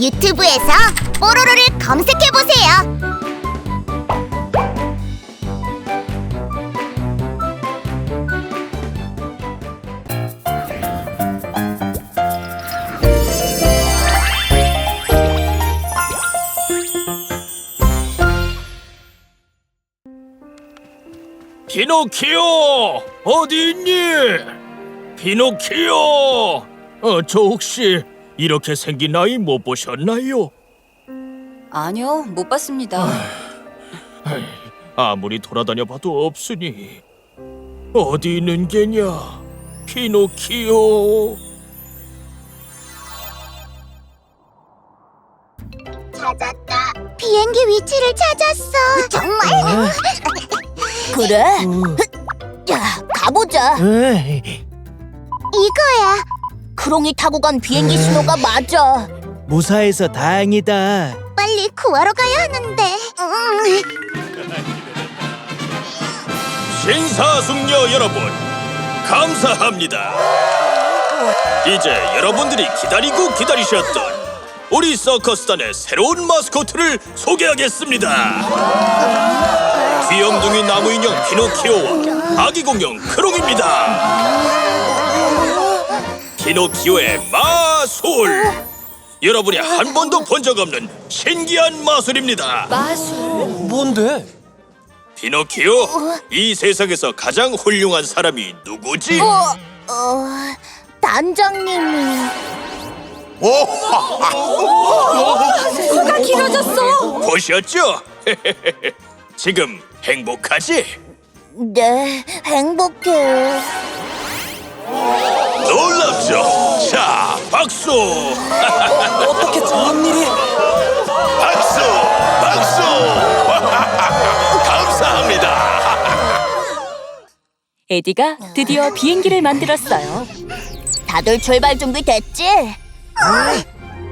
유튜브에서 뽀로로를 검색해 보세요. 피노키오 어디 있니? 피노키오 어, 저 혹시 이렇게 생긴 아이 못 보셨나요? 아니요, 못 봤습니다. 에이, 아무리 돌아다녀 봐도 없으니 어디 있는 게냐? 피노키오 찾았다. 비행기 위치를 찾았어. 정말? 그래? 자, 가보자. 이거야. 크롱이 타고 간 비행기 신호가 맞아. 무사해서 다행이다. 빨리 구하러 가야 하는데. 음. 신사숙녀 여러분 감사합니다. 이제 여러분들이 기다리고 기다리셨던 우리 서커스단의 새로운 마스코트를 소개하겠습니다. 귀염둥이 나무 인형 피노키오와 아기 공룡 크롱입니다. 피노키오의 마술. 여러분이 한 번도 본 적 없는 신기한 마술입니다. 마술. 뭔데? 피노키오, 이 세상에서 가장 훌륭한 사람이 누구지? 어, 단장님이. 코가 길어졌어. 보셨죠? 지금 행복하지? 네, 행복해. 놀랍죠? 자, 박수! 어떻게 저런 일이? 박수! 박수! 감사합니다. 에디가 드디어 비행기를 만들었어요. 다들 출발 준비 됐지?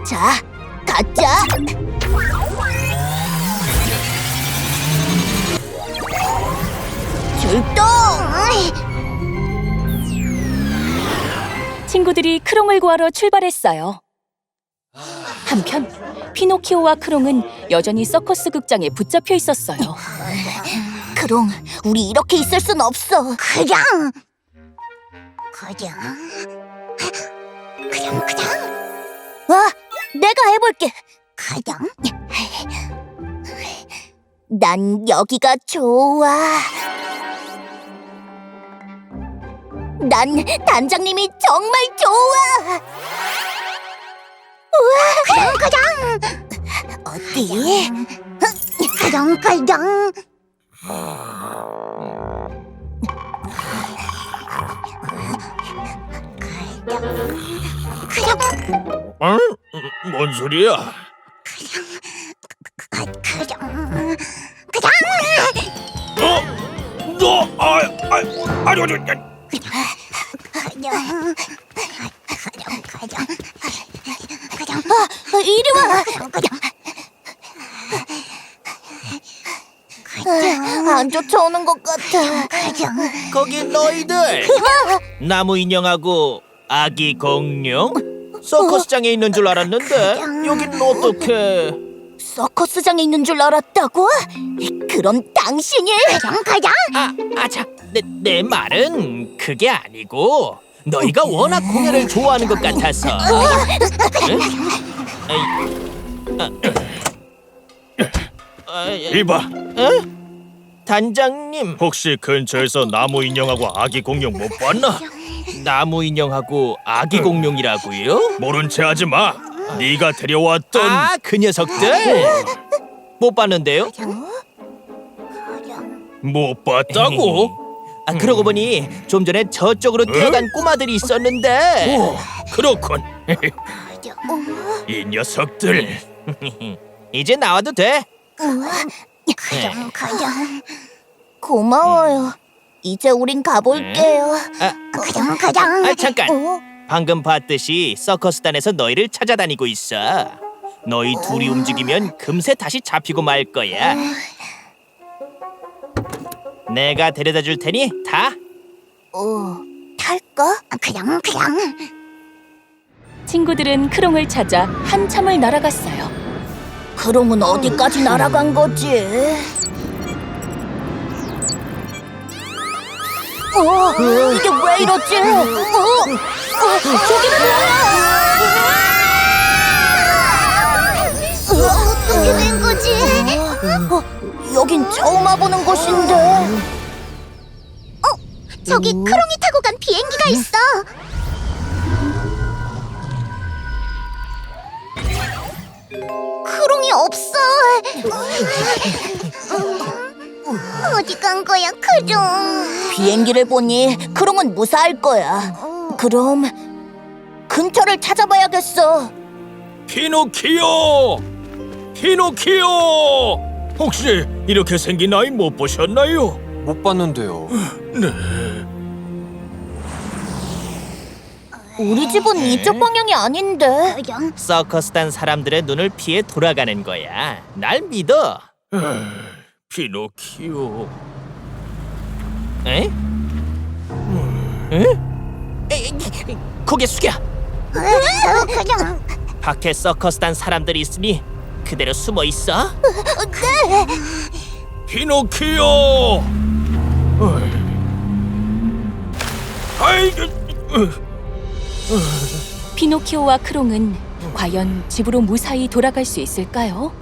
자, 가자. 출동! 친구들이 크롱을 구하러 출발했어요. 한편 피노키오와 크롱은 여전히 서커스 극장에 붙잡혀 있었어요. 크롱, 우리 이렇게 있을 순 없어. 그냥. 그냥. 그냥 그냥. 와, 내가 해볼게. 그냥. 난 여기가 좋아. 난 단장님이 정말 좋아. 그냥 그냥. 어디? 그냥 그냥. 응? 뭔 소리야? 그냥. 그냥. 어? 너, 아, 아, 아니, 아니, 아니. 그냥. 그냥 그냥. 그냥. 아, 이리 와. 그냥. 안 쫓아오는 것 같아. 거기 너희들 나무 인형하고 아기 공룡 서커스장에 있는 줄 알았는데 여긴 어떻게? 서커스장에 있는 줄 알았다고? 그럼 당신이 그냥 그냥. 아, 아자, 내, 내 말은 그게 아니고 너희가 워낙 공연을 좋아하는 것 같아서. 응? 아이, 아, 아, 이봐, 어? 단장님, 혹시 근처에서 나무 인형하고 아기 공룡 못 봤나? 나무 인형하고 아기 공룡이라고요? 모른 체 하지 마. 네가 데려왔던 아, 그 녀석들 못 봤는데요? 못 봤다고? 아, 그러고 보니 좀 전에 저쪽으로 뛰어간 꼬마들이 있었는데. 오, 그렇군. 이 녀석들 이제 나와도 돼. 그냥 그냥. 고마워요. 이제 우린 가볼게요. 아, 그냥 그냥. 아 잠깐. 어? 방금 봤듯이 서커스단에서 너희를 찾아다니고 있어. 너희 둘이 움직이면 금세 다시 잡히고 말 거야. 내가 데려다 줄 테니 타. 어, 탈까? 그냥 그냥. 친구들은 크롱을 찾아 한참을 날아갔어요. 크롱은 어디까지 날아간 거지? 어, 이게 왜 이러지? 어, 어, 저기 뭐야? 어떻게 된 거지? 어, 여긴 처음 와보는 곳인데. 저기 크롱이 타고 간 비행기가 있어. 크롱이 없어. 어디 간 거야, 크롱? 비행기를 보니 크롱은 무사할 거야. 그럼 근처를 찾아봐야겠어. 피노키오! 피노키오! 혹시 이렇게 생긴 아이 못 보셨나요? 못 봤는데요. 우리 집은 이쪽 방향이 아닌데. 서커스단 사람들의 눈을 피해 돌아가는 거야. 날 믿어. 피노키오. 에? 에? 에이, 고개 숙여. 어, 크롱. 밖에 서커스단 사람들이 있으니 그대로 숨어 있어. 피노키오! 어이. 아이고, 어. 피노키오와 크롱은 과연 집으로 무사히 돌아갈 수 있을까요?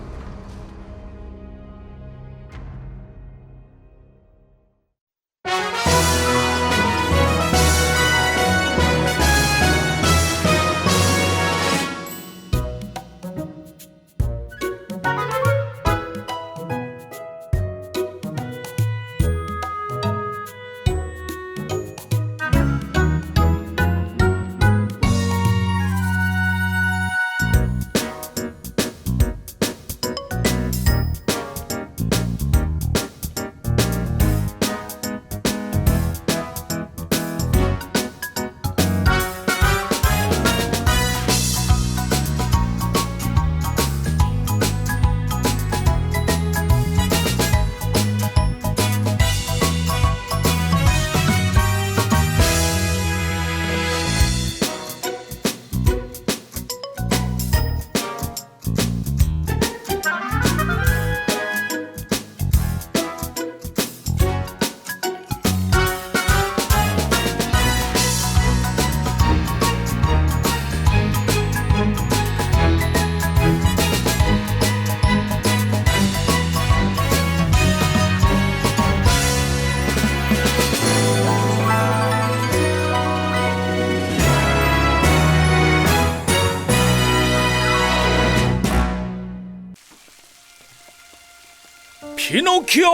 피노키오!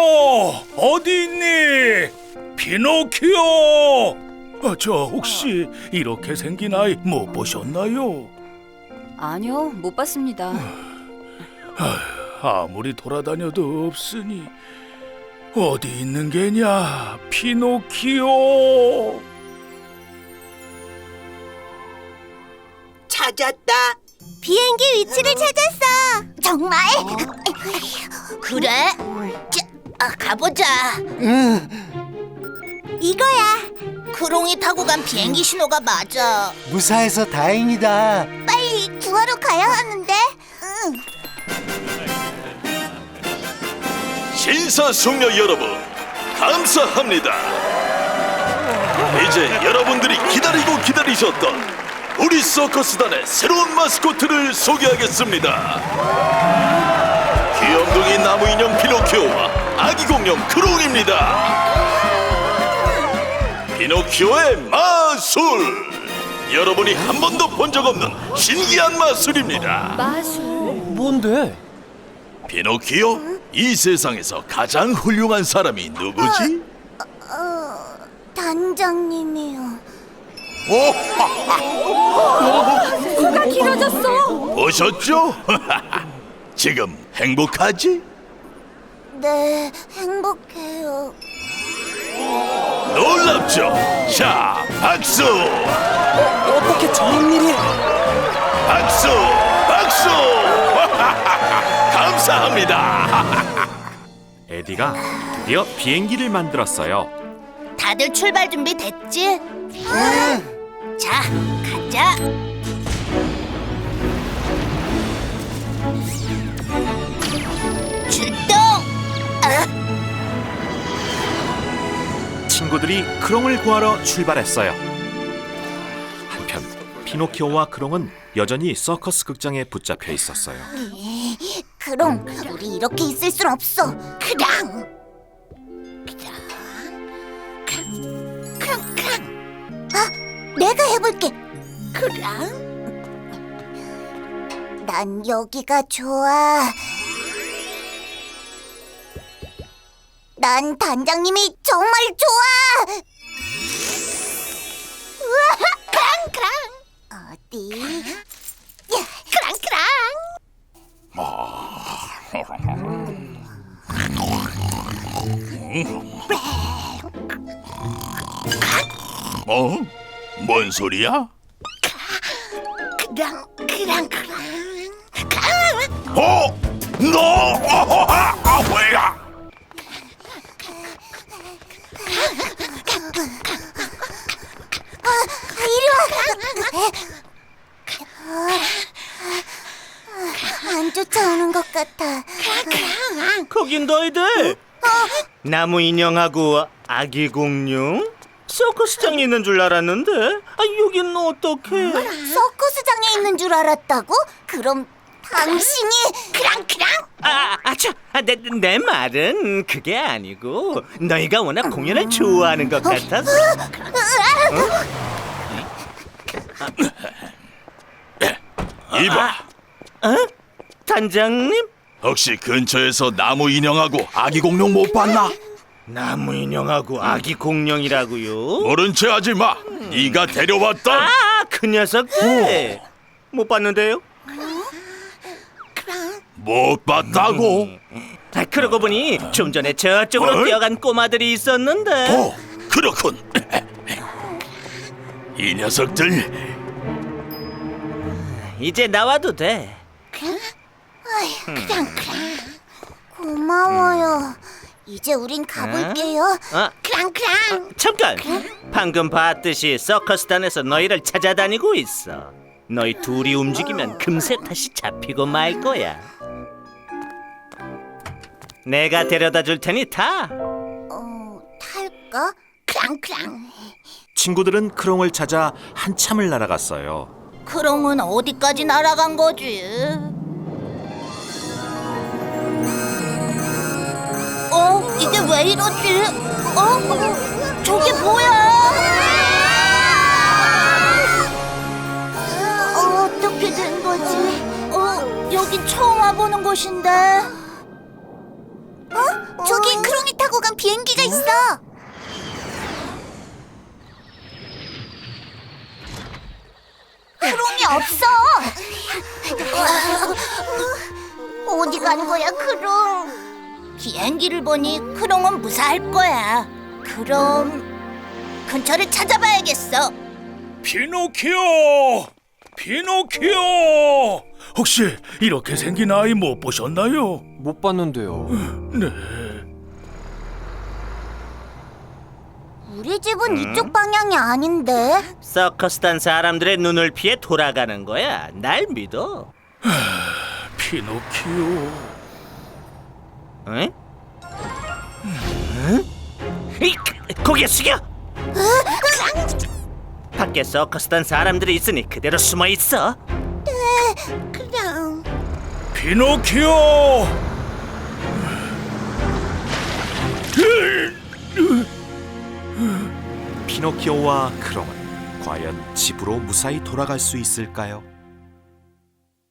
어디 있니? 피노키오! 아, 저 혹시 이렇게 생긴 아이 못 보셨나요? 아니요, 못 봤습니다. 아무리 돌아다녀도 없으니 어디 있는 게냐, 피노키오! 찾았다. 비행기 위치를 찾았어. 정말? 그래? 자, 아, 가보자. 이거야. 크롱이 타고 간 비행기 신호가 맞아. 무사해서 다행이다. 빨리 구하러 가야 하는데. 응. 신사 숙녀 여러분, 감사합니다. 이제 여러분들이 기다리고 기다리셨던 우리 서커스단의 새로운 마스코트를 소개하겠습니다. 귀염둥이 나무 인형 피노키오와 아기 공룡 크롱입니다. 피노키오의 마술! 여러분이 한 번도 본 적 없는 신기한 마술입니다. 마술. 뭔데? 피노키오, 이 세상에서 가장 훌륭한 사람이 누구지? 단장님이요. 코가 길어졌어. 보셨죠? 지금 행복하지? 네, 행복해요. 놀랍죠? 자, 박수! 어떻게 저런 일이? 박수! 박수! 감사합니다. 에디가 드디어 비행기를 만들었어요. 다들 출발 준비 됐지? 응. 자, 가자. 출동! 아, 친구들이 크롱을 구하러 출발했어요. 한편 피노키오와 크롱은 여전히 서커스 극장에 붙잡혀 있었어요. 그럼 우리 이렇게 있을 순 없어. 그랑. 내가 해볼게. 그랑. 난 여기가 좋아. 난 단장님이 정말 좋아. 우와, 크랑 크랑. 어디? 야, 크랑 크랑. 어? 뭔 소리야? 크랑 크랑 크랑. 어? 너? 어허하! 아? 이리 와. 안 쫓아오는 것 같아. 거긴 너희들 나무 인형하고 아기 공룡 서커스장에 있는 줄 알았는데? 아 여긴 어떡해? 서커스장에 있는 줄 알았다고? 그럼 당신이 크랑 크랑? 아, 아차 아, 내, 내 말은 그게 아니고 너희가 워낙 공연을 좋아하는 것 같아서. 이봐, 단장님? 혹시 근처에서 나무 인형하고 아기 공룡 못 봤나? 나무 인형하고 아기 공룡이라고요? 모른 체 하지 마. 네가 데려왔던 아그 녀석들 못 봤는데요? 못 봤다고. 아, 그러고 보니 좀 전에 저쪽으로 뭘? 뛰어간 꼬마들이 있었는데 어, 그렇군. 이 녀석들 이제 나와도 돼 크랑 크랑. 고마워요. 이제 우린 가볼게요. 아, 크랑 크랑. 잠깐! 방금 봤듯이 서커스단에서 너희를 찾아다니고 있어. 너희 둘이 움직이면 금세 다시 잡히고 말 거야. 내가 데려다 줄 테니 타. 어, 탈까? 크랑 크랑. 친구들은 크롱을 찾아 한참을 날아갔어요. 크롱은 어디까지 날아간 거지? 어? 이게 왜 이러지? 어? 저게 뭐야? 어, 어떻게 된 거지? 어, 여긴 처음 와보는 곳인데. 어? 저기 크롱이 타고 간 비행기가 있어. 크롱이 없어. 어디 간 거야, 크롱? 비행기를 보니 크롱은 무사할 거야. 그럼 근처를 찾아봐야겠어. 피노키오! 피노키오! 혹시 이렇게 생긴 아이 못 보셨나요? 못 봤는데요. 네. 우리 집은 이쪽 방향이 아닌데. 서커스단 사람들의 눈을 피해 돌아가는 거야. 날 믿어. 피노키오. 응? 응? 이, 고개 숙여! 밖에 서커스단 사람들이 있으니 그대로 숨어 있어. 그냥 피노키오! 피노키오와 크롱은 과연 집으로 무사히 돌아갈 수 있을까요?